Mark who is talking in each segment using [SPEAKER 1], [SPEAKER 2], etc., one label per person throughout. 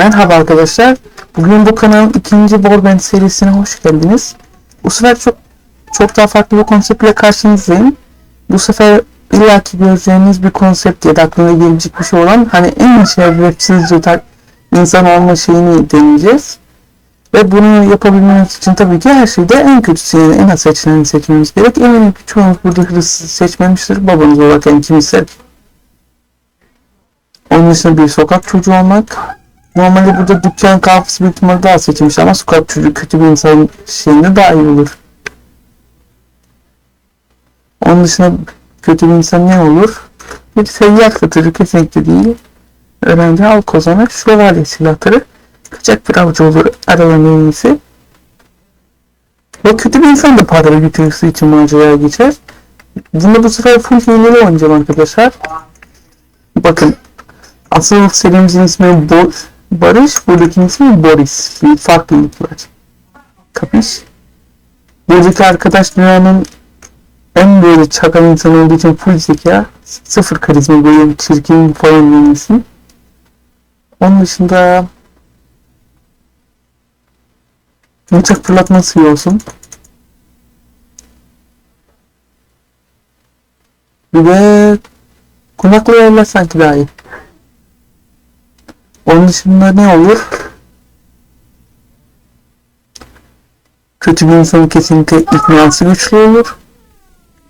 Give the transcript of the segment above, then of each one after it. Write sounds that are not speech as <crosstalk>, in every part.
[SPEAKER 1] Merhaba arkadaşlar. Bugün bu kanalın ikinci Warband serisine hoş geldiniz. Bu sefer çok çok daha farklı bir konseptle karşınızdayım. Bu sefer illaki göreceğiniz bir konsept ya da aklına gelecek bir şey olan hani en şerefsizce tak insan olma şeyini deneyeceğiz. Ve bunu yapabilmemiz için tabii ki her şeyde en kötüsü yani en az seçileni seçmemiz gerek. Eminim ki çoğunuz burada hırsız seçmemiştir. Babanız olarak yani kim ister. Onun dışında bir sokak çocuğu olmak. Normalde burada dükkan kahvesi büyük ihtimalle daha seçilmiş ama sokak çocuğu kötü bir insan şeyinde daha iyi olur. Onun dışında kötü bir insan ne olur? Bir seyyar satıcı kesinlikle değil. Öğrenci halk ozanı şövalye silahları. Kaçak bir avcı olur aralarında en iyisi. Ve kötü bir insan da para götürürsü için maceraya geçer. Bunda bu sefer full hileli oynayacağım arkadaşlar. Bakın Asıl serimizin ismi Bo Barış, buradaki ismi Boris. Bir farklılık var. Kapış? Buradaki arkadaş dünyanın en böyle çakal insan olduğu için full zeka, sıfır karizma böyle çirkin falan isim. Onun dışında uçak fırlatması iyi olsun. Bir de kulaklı sanki daha iyi. Onun dışında ne olur? Kötü bir insanın kesinlikle iknası güçlü olur.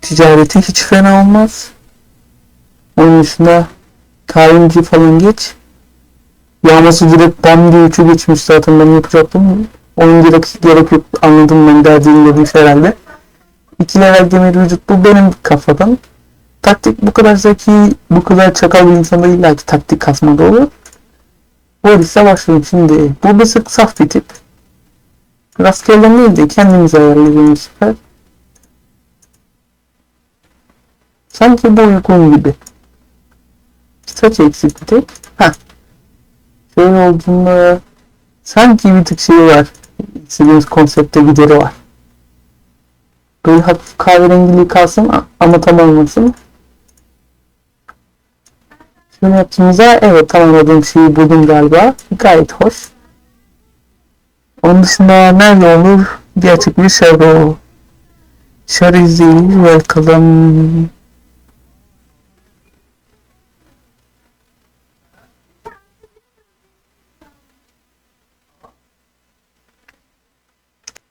[SPEAKER 1] Ticareti hiç fena olmaz. Onun dışında tayinci falan geç. Yağması direkt bam diye üçü geçmiş zaten ben yapacaktım. Onun direkt gerek yok anladım ben derdini dedim herhalde. İki level demir vücut bu benim kafadan. Taktik bu kadar zeki, bu kadar çakal bir insanda illa ki taktik kasmadı olur. Boris'e başlayayım şimdi. Bu bir sık saf bir tip. Rastgele değil de kendimiz ayarlayalım bu sefer. Sanki bu uygun gibi. Saç eksik bir tek. Heh. Şöyle olduğunda sanki bir tık şey var. İstediğimiz konsepte gideri var. Böyle hafif kahverengili kalsın ama tam olmasın. Şunu yaptığımızda evet tamamladığım şeyi buldum galiba. Gayet hoş. Onun dışında nerede olur? Gerçek bir Shadow. Sharizi welcome.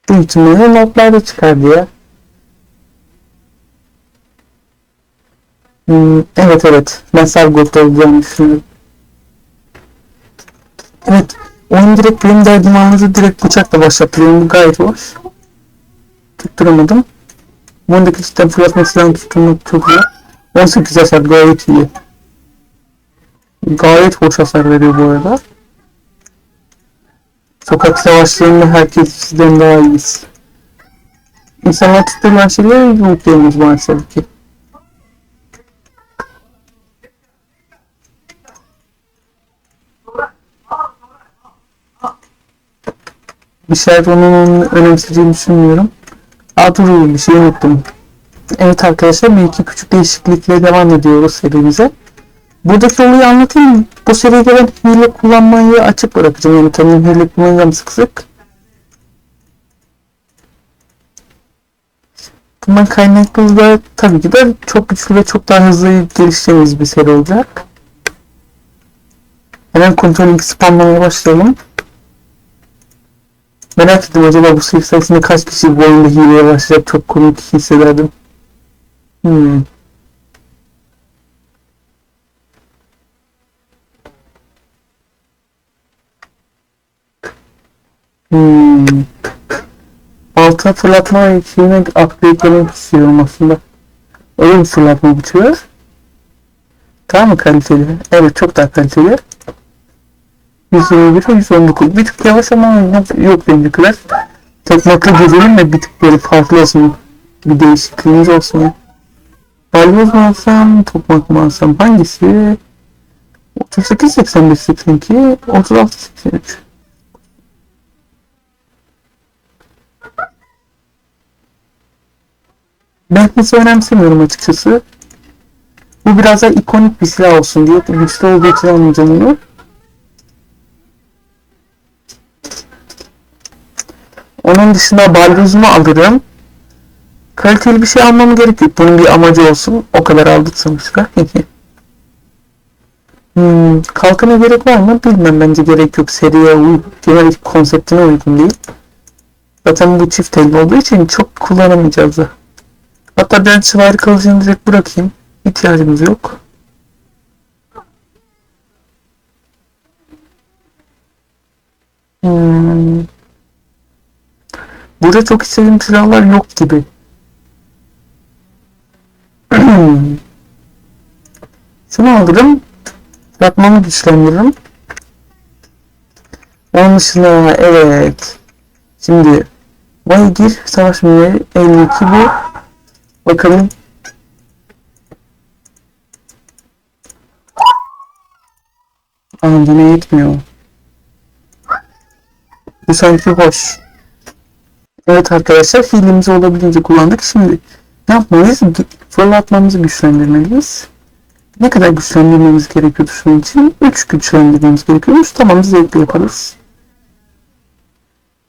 [SPEAKER 1] Bu ihtimalle notlarda çıkar diye. Hmm, evet evet. Ben Sargot'ta olacağını düşünüyorum. Evet. Oyun direkt benim derdimi anladı. Direkt bıçakla başlatıyorum. Bu gayet hoş. Tutturamadım. Bundaki cidden fırlatma silahını tutturmak çok iyi. 18 hasar gayet iyi. Gayet hoş hasar veriyor bu arada. Sokak savaşlarında herkes sizden daha iyiyiz. İnsanlar tutturulan şeyleri yumruklayamıyoruz maalesef ki. Bir şey onun önemseyeceğini düşünmüyorum. Aa dur bir şey unuttum. Evet arkadaşlar bir iki küçük değişiklikle devam ediyoruz serimize. Buradaki olayı anlatayım. Bu seride ben hile kullanmayı açık bırakacağım. Yani kendim hile kullanacağım sık sık. Bundan kaynaklı da tabii ki de çok güçlü ve çok daha hızlı gelişeceğimiz bir seri olacak. Hemen kontrolünü spamlamaya başlayalım. Merak ettim acaba bu sayı sayısında kaç kişi bu oyunda hileye başlayacak çok komik hissederdim. Hmm. Hmm. Balta fırlatma şeyine upgrade'lemek istiyorum aslında. Öyle mi fırlatma bitiyor? Tamam mı kaliteli? Evet çok daha kaliteli. 121 119 bir tık yavaş ama yok benimkiler. Tekmaklı gezelim de bir tık böyle farklı olsun. Bir değişikliğimiz olsun. Balyoz mu alsam, tokmak mı alsam hangisi? 38 85 82 36 83 Ben hiç önemsemiyorum açıkçası. Bu biraz da ikonik bir silah olsun diye güçlü olduğu için almayacağım onu. Onun dışında balyozumu alırım. Kaliteli bir şey almam gerek yok. Bunun bir amacı olsun. O kadar aldık sonuçta. <laughs> hmm, kalkana gerek var mı? Bilmem bence gerek yok. Seriye uy genel konseptine uygun değil. Zaten bu çift elli olduğu için çok kullanamayacağız da. Hatta ben süvari kılıcını direkt bırakayım. İhtiyacımız yok. Hmm. Burada çok istediğim silahlar yok gibi. <clears throat> Şunu alırım. Yapmamı güçlendiririm. Onun dışında evet. Şimdi Vay gir savaş mineri 52 bu. Bakalım. Aa yine yetmiyor. Bu sanki hoş. Evet arkadaşlar hilemizi olabildiğince kullandık. Şimdi ne yapmalıyız? Fırlatmamızı güçlendirmeliyiz. Ne kadar güçlendirmemiz gerekiyordu şunun için? 3 güçlendirmemiz gerekiyormuş. Tamam zevkle yaparız.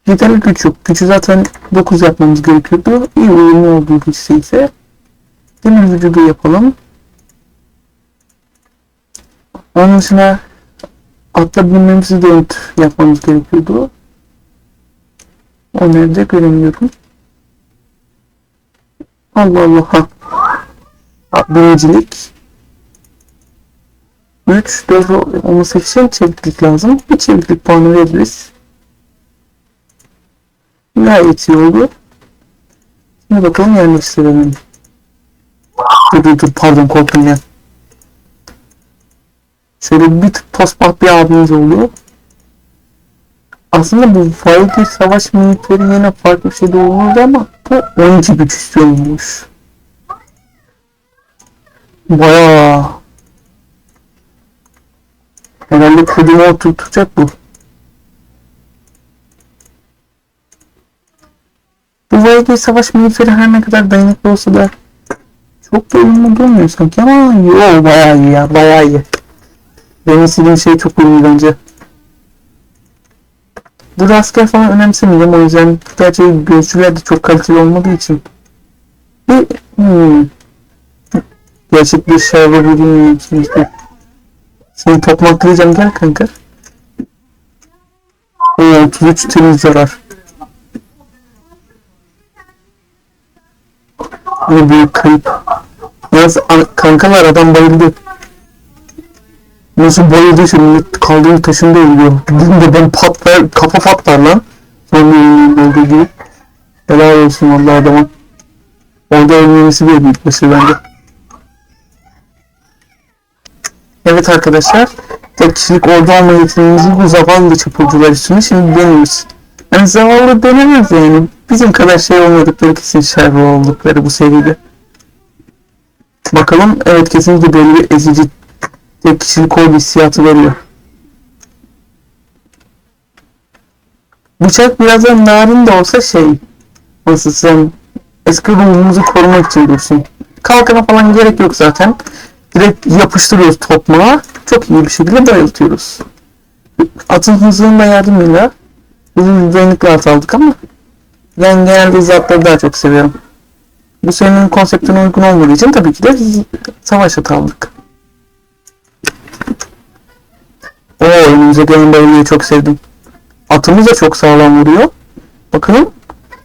[SPEAKER 1] Yeterli güç yok. Gücü zaten 9 yapmamız gerekiyordu. İyi uyumlu olduğu hissi ise demir vücudu yapalım. Onun dışında atla binmemizi de yapmamız gerekiyordu. Onları da göremiyorum. Allah Allah. Ha. Binicilik. 3, 4 olması için çeviklik lazım. Bir çeviklik puanı veririz. Gayet iyi oldu. Şimdi bakalım yerleştirelim. Dur dur dur pardon korktum ya. Şöyle bir tık tosbah bir abimiz oldu. Aslında bu Fahrettin savaş minikleri yine farklı bir şey de olurdu ama bu 12 güç istiyormuş. Bayağı herhalde kodumu oturtacak bu. Bu Fahrettin savaş minikleri her ne kadar dayanıklı olsa da çok da uyumlu durmuyor sanki ama yo bayağı iyi ya bayağı iyi. Benim istediğim şey çok uyumlu bence. Bu asker falan önemsemiyorum o yüzden gerçi gözcüler de çok kaliteli olmadığı için. Bir, hmm. Gerçek bir var bilmiyorum işte. Seni tokmaklayacağım gel kanka. O 33 temiz zarar. Ne büyük kayıp. Yalnız kankalar adam bayıldı. Nasıl bayıldı şimdi kaldığım taşında ölüyor. Bugün de ben patlar, kafa patlar lan. Son bir olduğu gibi. Helal olsun vallahi adamın. Orada ölmemesi bir büyük mesele bence. Evet arkadaşlar. Tek kişilik ordu olma yeteneğimizi bu zavallı çapulcular üstüne şimdi deniyoruz. Yani zavallı denemez yani. Bizim kadar şey olmadıkları kesin şerbi oldukları bu seride. Bakalım evet kesinlikle böyle bir ezici tek kişilik ordu hissiyatı veriyor. Bıçak birazdan narin de olsa şey nasıl sen eski ruhumuzu korumak için dursun. Kalkana falan gerek yok zaten. Direkt yapıştırıyoruz topmağa. Çok iyi bir şekilde bayıltıyoruz. Atın hızının da yardımıyla bizim dayanıklı at aldık ama ben genelde zatları daha çok seviyorum. Bu senin konseptine uygun olmadığı için tabii ki de savaş atı aldık. O önümüze gelen bayılıyı çok sevdim. Atımız da çok sağlam vuruyor. Bakalım.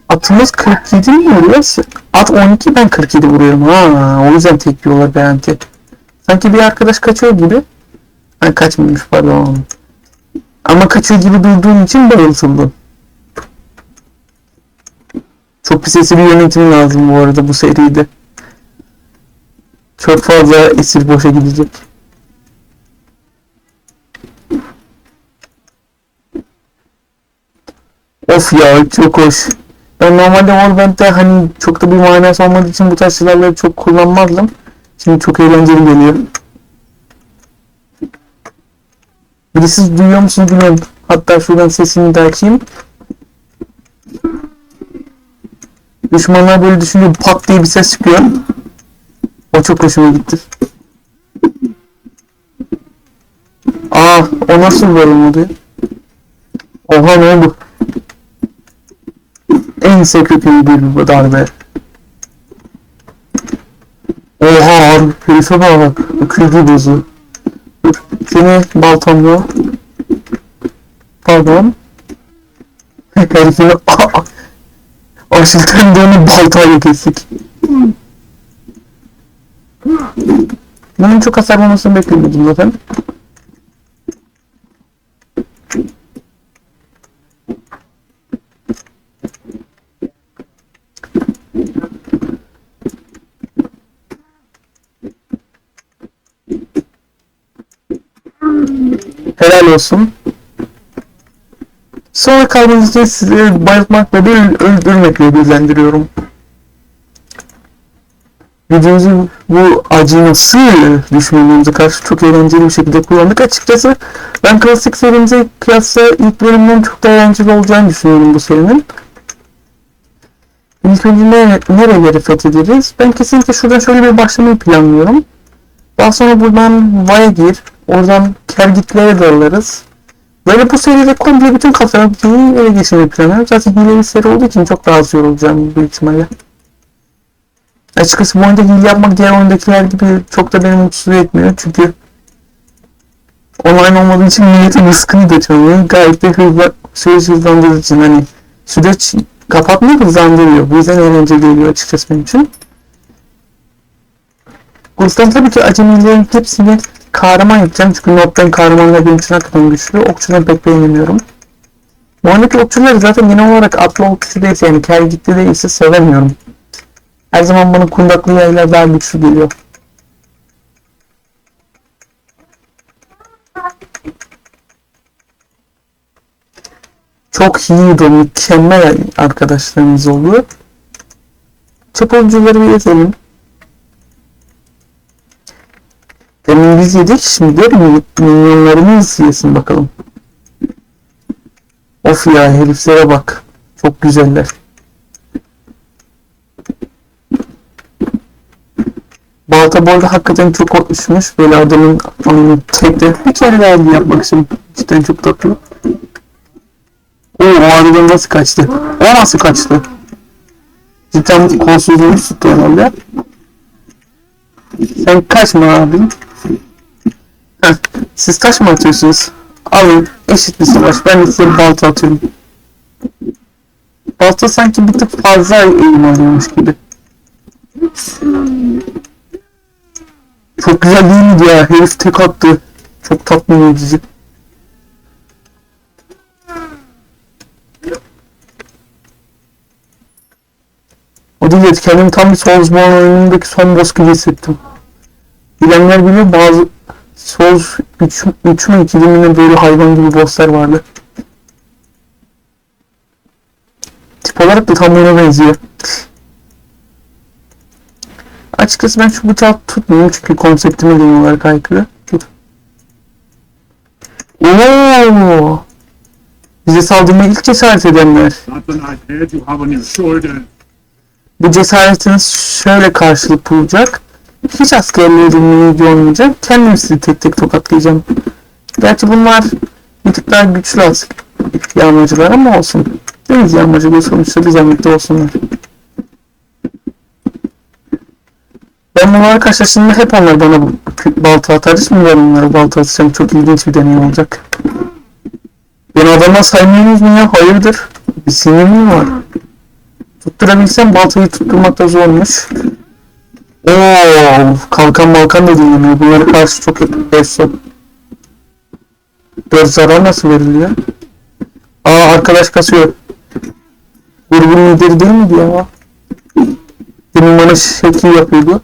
[SPEAKER 1] Atımız 47 mi vuruyor? At 12 ben 47 vuruyorum. Ha, o yüzden tek yiyorlar garanti. Sanki bir arkadaş kaçıyor gibi. Ay kaçmamış pardon. Ama kaçıyor gibi durduğum için bayıltıldım. Çok bir sesli bir yönetim lazım bu arada bu seride. Çok fazla esir boşa gidecek. Of ya çok hoş. Ben normalde Warband'de hani çok da bir manası olmadığı için bu tarz silahları çok kullanmazdım. Şimdi çok eğlenceli geliyor. Birisi duyuyor musunuz bilmiyorum. Hatta şuradan sesini de açayım. Düşmanlar böyle düşünüyor pat diye bir ses çıkıyor. O çok hoşuma gitti. Aa o nasıl böyle oldu? Oha ne oldu? Ense kökünü bir darbe. Oha herife bak. Öküzü bozu. Dur. Seni baltamla. Pardon. Herifini <laughs> açlıktan dönüp baltayla kestik. Bunun çok hasar olmasını beklemiyordum zaten. Helal olsun. Sonra için sizi bayıltmakla değil öldürmekle bilgilendiriyorum. Videomuzu bu acıması düşmanlarımıza karşı çok eğlenceli bir şekilde kullandık. Açıkçası ben klasik serimize kıyasla ilk bölümden çok daha eğlenceli olacağını düşünüyorum bu serinin. İlk önce ne, nereleri fethederiz? Ben kesinlikle şuradan şöyle bir başlamayı planlıyorum. Daha sonra buradan Vay'a gir. Oradan Kergitlere dalarız. Böyle bu seride komple bütün kasabayı ele geçirmeyi planlıyorum. Zaten hileli seri olduğu için çok daha az yorulacağım büyük ihtimalle. Açıkçası bu oyunda hile yapmak diğer oyundakiler gibi çok da beni mutsuz etmiyor. Çünkü online olmadığı için milletin rızkını götürüyor. Gayet de hızlı, süreç hızlandırdığı için hani süreç kapatmıyor hızlandırıyor. Bu yüzden eğlenceli geliyor açıkçası benim için. Gurs'tan tabii ki acemilerin hepsini kahraman yapacağım. Çünkü Not'tan kahramanlar benim için hakikaten güçlü. Okçudan pek beğenmiyorum. Bu oyundaki okçuları zaten genel olarak atlı okçu değilse yani kel gitti değilse sevemiyorum. Her zaman bana kundaklı yaylar daha güçlü geliyor. Çok iyi ve mükemmel arkadaşlarımız oluyor. Çapulcuları bir ezelim. Demin biz yedik şimdi de milyonlarımız yesin bakalım. Of ya heriflere bak. Çok güzeller. Balta bu arada hakikaten çok hoşmuş. Böyle adamın um, tekte bir kere daha yapmak için cidden çok tatlı. Oo, o aradan nasıl kaçtı? O nasıl kaçtı? Cidden kolsuzluğunu tuttu herhalde. Sen kaçma abi. Siz taş mı atıyorsunuz? Alın eşit bir savaş. Ben de size balta atıyorum. Balta sanki bir tık fazla eğim alıyormuş gibi. Çok güzel değil miydi ya? Herif tek attı. Çok tatmin edici. O değil kendimi tam bir Soulsborne oyunundaki son boss gibi hissettim. Bilenler biliyor bazı Souls 3, 3 mü 2'de mi böyle hayvan gibi bosslar vardı. Tip olarak da tam ona benziyor. Açıkçası ben şu bıçağı tutmuyorum çünkü konseptime genel olarak aykırı. Tut. Oo! Bize saldırmaya ilk cesaret edenler. Bu cesaretiniz şöyle karşılık bulacak. Hiç askerlerin olmayacak. Kendim sizi tek tek tokatlayacağım. Gerçi bunlar bir tık daha güçlü asker yağmacılar ama olsun. Deniz yağmacılığı sonuçta bir zahmetli olsunlar. Ben bunlara karşılaştığımda hep onlar bana bu- balta atar. Şimdi ben onlara balta atacağım. Çok ilginç bir deneyim olacak. Beni adamlar saymıyorsunuz mu ya? Hayırdır? Bir sinirim mi var? Tutturabilsem baltayı tutturmak da zormuş. Oo, kalkan balkan da dinlemiyor. Bunlara karşı çok efsane. Dört zarar nasıl veriliyor? Aa arkadaş kasıyor. Grubun lideri değil miydi ya? Demin bana şekil yapıyordu.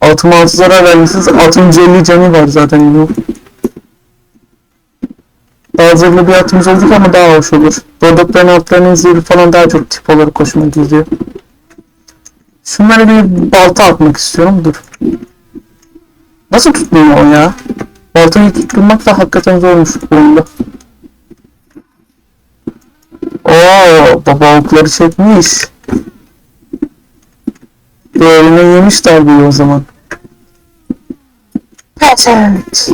[SPEAKER 1] Altıma altı zarar vermişsiniz. 650 canı var zaten yine. Daha zırhlı bir atımız olduk ama daha hoş olur. Dordokların altlarının zırhı falan daha çok tip olarak hoşuma gidiyor. Şunlara bir balta atmak istiyorum. Dur. Nasıl tutmuyor o ya? Baltayı tutturmak da hakikaten zormuş bu oyunda. Oo, baba okları çekmiş. Değerine yemiş darbeyi o zaman. Evet.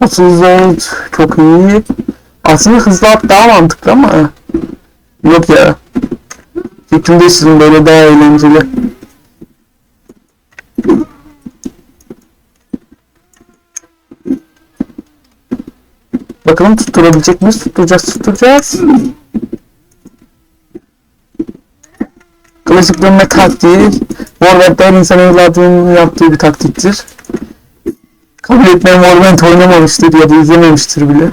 [SPEAKER 1] 30 volt çok iyi. Aslında hızlı at daha mantıklı ama Yok ya. Değiştirdim böyle daha eğlenceli. Bakalım tutturabilecek miyiz? Tutturacağız, tutturacağız. Klasik dönme taktiği. Warband'da her insan evladının yaptığı bir taktiktir. Kabul etmeyen Warband oynamamıştır ya da izlememiştir bile.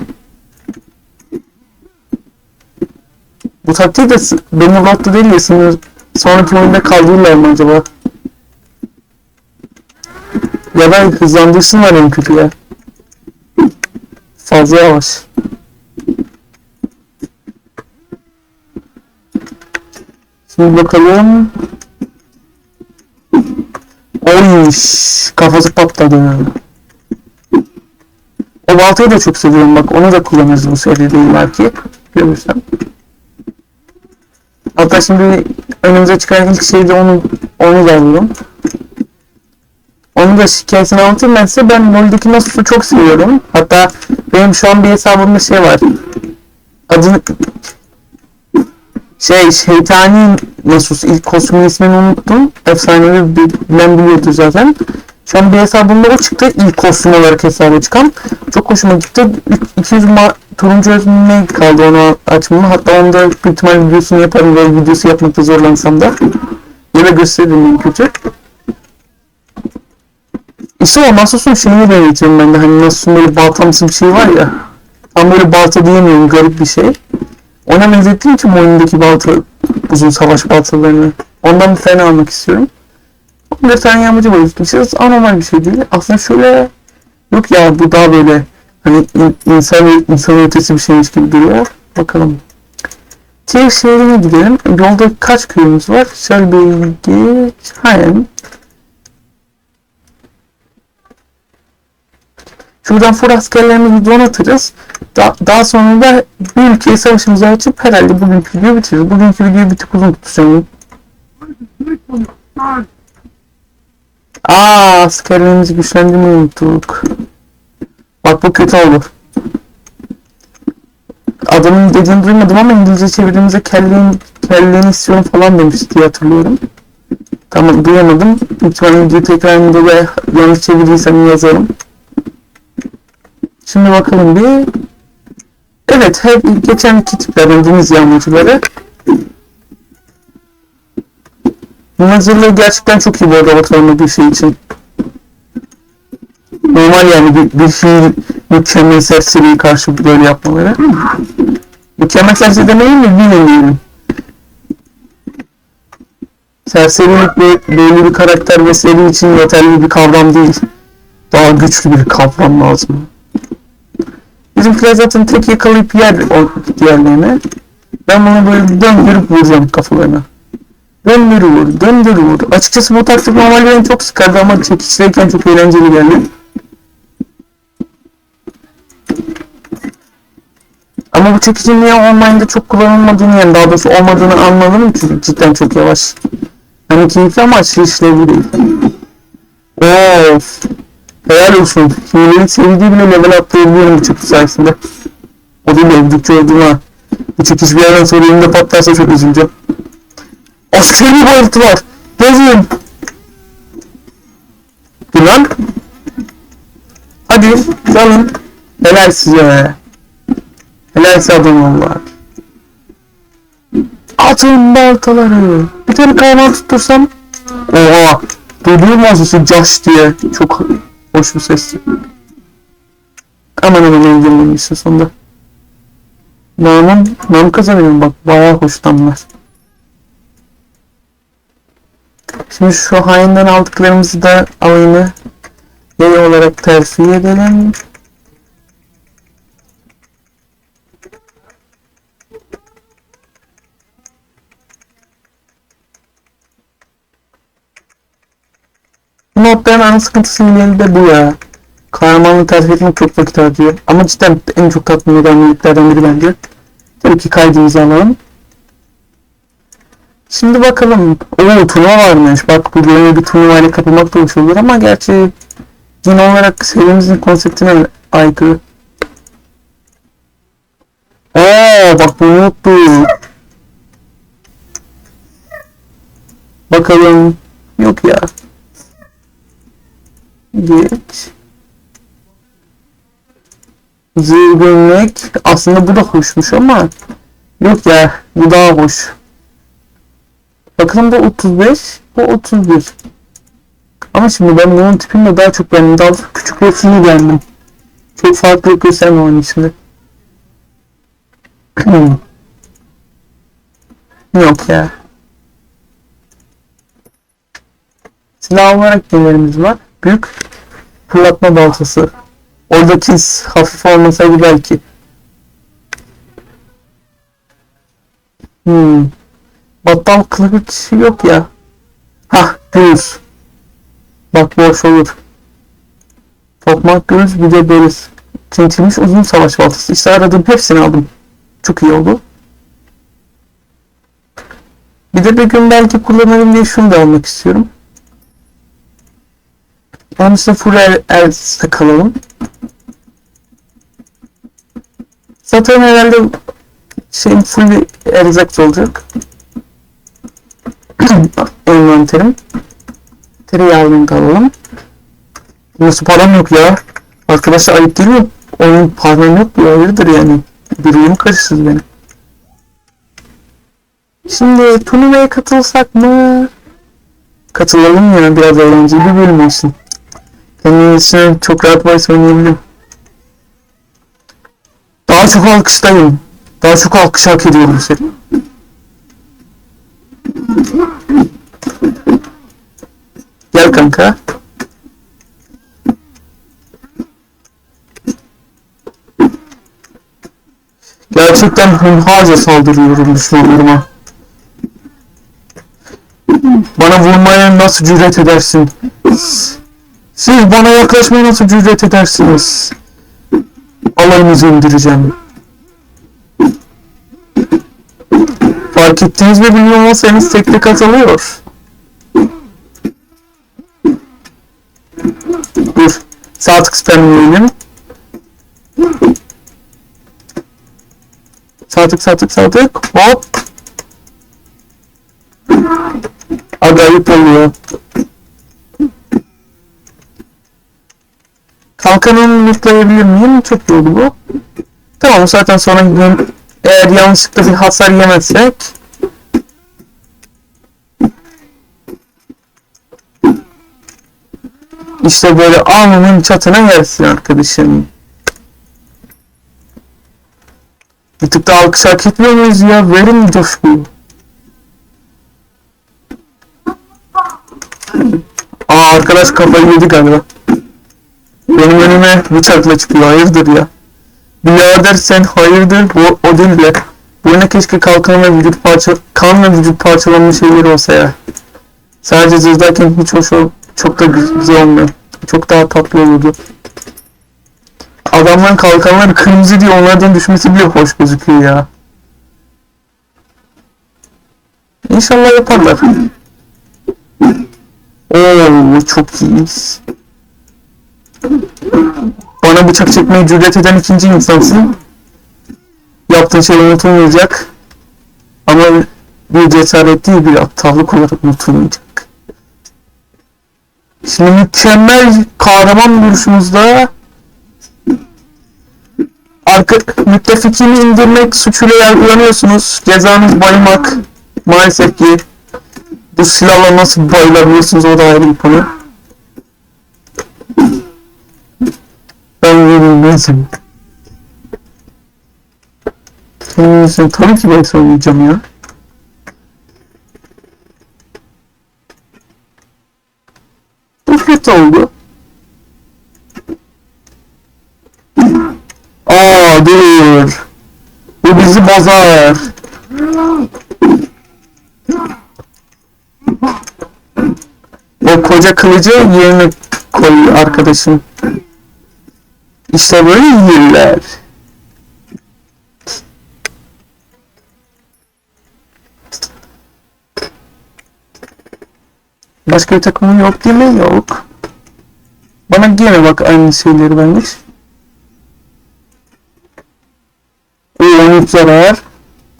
[SPEAKER 1] Bu taktiği de benim rotta değil de sınır sonraki oyunda kaldırırlar mı acaba? Ya da hızlandırsınlar en kötü ya. Fazla yavaş. Şimdi bakalım. Oy, kafası patladı. O baltayı da çok seviyorum bak. Onu da kullanırız bu seride belki. Görürsem. Hatta şimdi önümüze çıkan ilk şeyde onu onu da alalım. Onu da hikayesini anlatayım ben size. Ben LoL'deki Nasus'u çok seviyorum. Hatta benim şu an bir hesabımda şey var. Adını şey şeytani Nasus ilk kostümün ismini unuttum. Efsanevi bir bilen biliyordu zaten. Şu an bir hesabımda o çıktı. İlk kostüm olarak hesaba çıkan. Çok hoşuma gitti. 200 ma turuncu özüne kaldı onu açmamı. Hatta onda büyük ihtimal videosunu yaparım ve videosu yapmakta zorlansam da. Da gösteririm en kötü. İşte o Nasus'un şeyini deneyeceğim ben de. Hani Nasus'un böyle baltamsı bir şey var ya. Tam böyle balta diyemiyorum. Garip bir şey. Ona benzettiğim için oyundaki balta uzun savaş baltalarını. Ondan bir tane almak istiyorum. 11 tane yağmacı var üstünde. Anormal bir şey değil. Aslında şöyle yok ya bu daha böyle hani in- insan insan ötesi bir şeymiş gibi duruyor. Bakalım. Tier şehrine gidelim. Yolda kaç köyümüz var? Geç. Aynen. Şuradan full askerlerimizi donatırız. Da- daha sonra da bir ülkeye savaşımızı açıp herhalde bugünkü videoyu bitiririz. Bugünkü videoyu bir tık uzun tutacağım. Aa, askerlerimizi güçlendirmeyi unuttuk. Bak bu kötü olur. Adamın dediğini duymadım ama İngilizce çevirdiğimizde kelleğin, kelleğini istiyorum falan demiş diye hatırlıyorum. Tamam duyamadım. Lütfen video tekrarında da yanlış çevirdiysem yazarım. Şimdi bakalım bir. Evet, hep geçen iki tiplerden deniz yağmurcuları. Mınazırlığı gerçekten çok iyi bu arada bir şey için. Normal yani bir, bir fiil mükemmel serseriye karşı böyle yapmaları. Mükemmel serseri demeyin mi bilmiyorum. Serserilik böyle, böyle bir karakter ve seri için yeterli bir kavram değil. Daha güçlü bir kavram lazım. Bizimkiler zaten tek yakalayıp yer o diğerlerine. Ben bunu böyle döndürüp vuracağım kafalarına. Döndür vur, döndür vur. Açıkçası bu taktik normalde beni çok sıkardı ama çekişteyken çok eğlenceli geldi. Ama bu çekici niye online'da çok kullanılmadığını yani daha doğrusu olmadığını anladım çünkü cidden çok yavaş. Hani keyifli ama aşırı işlevli değil. Of. Helal olsun. Hileyi sevdiği bile level atlayabiliyorum bu çekiç sayesinde. O değil oldukça öldüm ha. Bu çekiç bir yerden sonra elimde patlarsa çok üzüleceğim. Askeri bayıltılar. Gezin. Dur lan. Hadi dalın. Helal size. Helal size adam valla. Atın baltaları. Bir tane kahraman tuttursam. Oha. Duyuyor mu sesi diye. Çok hoş bir ses. Aman aman engellemişsin sonunda. Namım, nam kazanıyorum bak. Bayağı hoş namlar. Şimdi şu hainden aldıklarımızı da alayını yayı olarak terfi edelim. benim ana sıkıntısının yanı da bu ya. Kahramanlığı tercih etmek çok vakit harcıyor. Ama cidden en çok tatmin eden müziklerden biri bence. Tabii ki kaydımızı alalım. Şimdi bakalım. Oo turnuva varmış. Bak bu göreve bir turnuva ile kapılmak da hoş olur ama gerçi genel olarak serimizin konseptine aykırı. Oo bak bunu unuttum. Bakalım. Yok ya. Geç. Zırgınlık. Aslında bu da hoşmuş ama yok ya bu daha hoş. Bakalım bu 35, bu 31. Ama şimdi ben bunun tipini daha çok beğendim. Daha küçük resmini beğendim. Çok farklılık göstermiyor onun içinde. <clears throat> Yok ya. Silah olarak nelerimiz var? Büyük fırlatma baltası. Oradaki hafif olmasaydı belki. Hmm. Battal kılıç yok ya. Hah göğüs. Bak boş olur. Tokmak göğüs bir de deriz. Çintilmiş uzun savaş baltası. İşte aradığım hepsini aldım. Çok iyi oldu. Bir de bir gün belki kullanırım diye şunu da almak istiyorum. İçin full el, el takalım. Zaten herhalde şeyin full erzak olacak. <clears throat> Envanterim. Tereyağını da alalım. Nasıl param yok ya? Arkadaşlar ayıp değil mi? Onun param yok bu hayırdır yani. Birbirimi karıştırdı beni. Şimdi turnuvaya katılsak mı? Katılalım ya biraz eğlenceli bir bölüm olsun. Kendimi için çok rahat bahis oynayabilirim. Daha çok alkışlayın. Daha çok alkış hak ediyorum seni. Gel kanka. Gerçekten hunharca saldırıyorum düşmanlarıma. Bana vurmaya nasıl cüret edersin? Siz bana yaklaşmaya nasıl cüret edersiniz? Alayınızı indireceğim. Fark ettiniz mi bilmiyorum ama senin tekli katılıyor. Dur. Tık sağ tık sağ tık. Hop. Aga ayıp oluyor. Kalkanını mutlayabilir miyim? Çok iyi oldu bu. Tamam zaten sonra gidelim. Eğer yanlışlıkla bir hasar yemezsek İşte böyle alnının çatına yersin arkadaşım. Bir tık da alkış hak etmiyor muyuz ya? Verin coşkuyu. Aa arkadaş kafayı yedi galiba. Benim önüme bıçakla çıkıyor. Hayırdır ya? Birader sen hayırdır bu o değil de. Bu ne keşke kalkan ve vücut parça kan ve vücut parçalanmış şeyler olsa ya. Sadece zırdayken hiç hoş ol, çok da gü- güzel olmuyor. Çok daha tatlı olurdu. Adamların kalkanları kırmızı diye onlardan düşmesi bile hoş gözüküyor ya. İnşallah yaparlar. Oo çok iyiyiz. Bana bıçak çekmeye cüret eden ikinci insansın. Yaptığın şey unutulmayacak. Ama bir cesaret değil bir aptallık olarak unutulmayacak. Şimdi mükemmel kahraman duruşumuzda arka, müttefikini indirmek suçuyla yargılanıyorsunuz. Cezanız bayılmak. Maalesef ki bu silahla nasıl bayılabilirsiniz o da ayrı bir konu. Ben yenilmezim. Kendimizden tabii ki ben söyleyeceğim ya. Bu kötü oldu. Aa dur. Bu bizi bozar. O koca kılıcı yerine koy arkadaşım. İşte böyle yerler. Başka bir takımın yok değil mi? Yok. Bana gene bak aynı şeyleri vermiş. 13 zarar.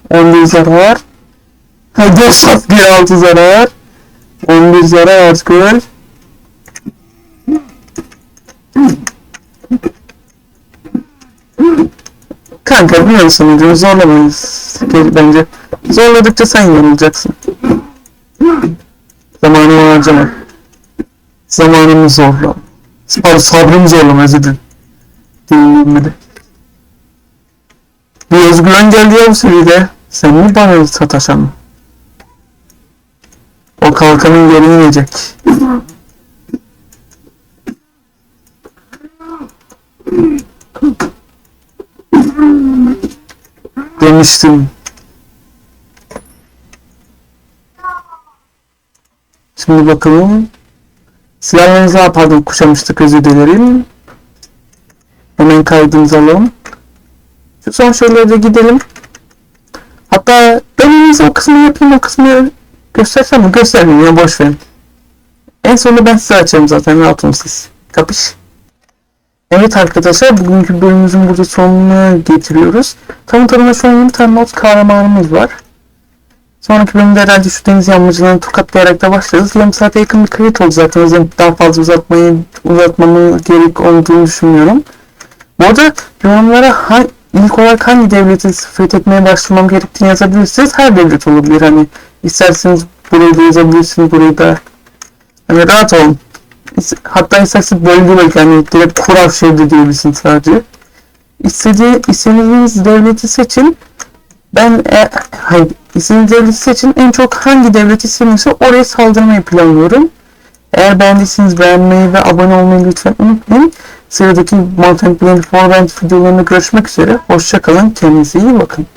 [SPEAKER 1] 11 zarar. Hedef saf 6 zarar. 11 zarar Artgül. Kanka biliyor musun ucunu zorlamayız bence. Zorladıkça sen yorulacaksın. Zamanımı harcama. Zamanımı zorla. Pardon sabrımı zorlama özür dilerim. Dinlenmedi. Bir özgüven geldi ya bu seviyede. Sen mi bana sataşan? O kalkanın geri inecek. Demiştim. Şimdi bakalım. Silahlarınızı pardon kuşamıştık özür dilerim. Hemen kaydımızı alalım. Şu son şeylere de gidelim. Hatta ben en o kısmı yapayım o kısmı göstersem mi? Göstermeyeyim ya boş verin. En sonunda ben size açarım zaten rahat olun siz. Kapış. Evet arkadaşlar bugünkü bölümümüzün burada sonuna getiriyoruz. Tanı tanıma şu an 20 tane mod kahramanımız var. Sonraki bölümde herhalde şu deniz yanmacılarını tokatlayarak da başlarız. Yarım saate yakın bir kayıt oldu zaten. O yüzden daha fazla uzatmayı, uzatmamı gerek olduğunu düşünmüyorum. Bu arada yorumlara ha- ilk olarak hangi devleti fethetmeye başlamam gerektiğini yazabilirsiniz. Her devlet olabilir. Hani isterseniz burayı da yazabilirsiniz. Burayı da hani rahat olun. Hatta isterseniz bölge bölge hani direkt kurar şehirde diyebilirsiniz sadece. İstediği, istediğiniz devleti seçin. Ben e, hayır, istediğiniz devleti seçin. En çok hangi devlet isteniyorsa oraya saldırmayı planlıyorum. Eğer beğendiyseniz beğenmeyi ve abone olmayı lütfen unutmayın. Sıradaki Mountain Blade Warband videolarında görüşmek üzere. Hoşçakalın. Kendinize iyi bakın.